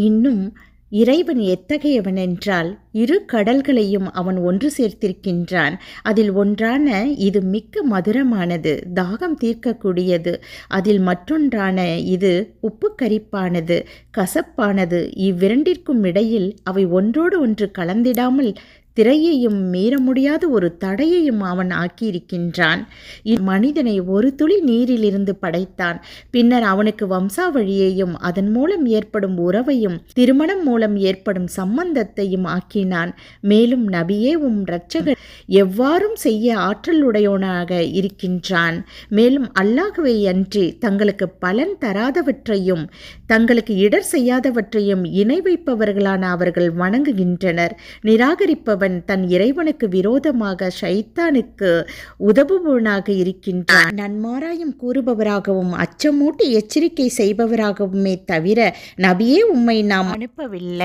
இன்னும் இறைவன் எத்தகையவன் என்றால் இரு கடல்களையும் அவன் ஒன்று சேர்த்திருக்கின்றான். அதில் ஒன்றான இது மிக்க மதுரமானது தாகம் தீர்க்கக்கூடியது. அதில் மற்றொன்றான இது உப்பு கரிப்பானது கசப்பானது. இவ்விரண்டிற்கும் இடையில் அவை ஒன்றோடு ஒன்று கலந்திடாமல் திரையையும் மீற முடியாத ஒரு தடையையும் அவன் ஆக்கியிருக்கின்றான். மனிதனை ஒரு துளி நீரிலிருந்து படைத்தான். பின்னர் அவனுக்கு வம்சாவழியையும் அதன் மூலம் ஏற்படும் உறவையும் திருமணம் மூலம் ஏற்படும் சம்பந்தத்தையும் ஆக்கி விளக்கினான் மேலும் நபியே உம் இரட்சகர் எவ்வாறும் செய்ய ஆற்றலுடையவனாக இருக்கின்றான். மேலும் அல்லாஹுவை அன்றி தங்களுக்கு பலன் தராதவற்றையும் தங்களுக்கு இடர் செய்யாதவற்றையும் இணை வைப்பவர்களான அவர்கள் வணங்குகின்றனர். நிராகரிப்பவன் தன் இறைவனுக்கு விரோதமாக ஷைத்தானுக்கு உதவுபவனாக இருக்கின்றான். நன்மாராயம் கூறுபவராகவும் அச்சமூட்டி எச்சரிக்கை செய்பவராகவுமே தவிர நபியே உம்மை நாம் அனுப்பவில்லை.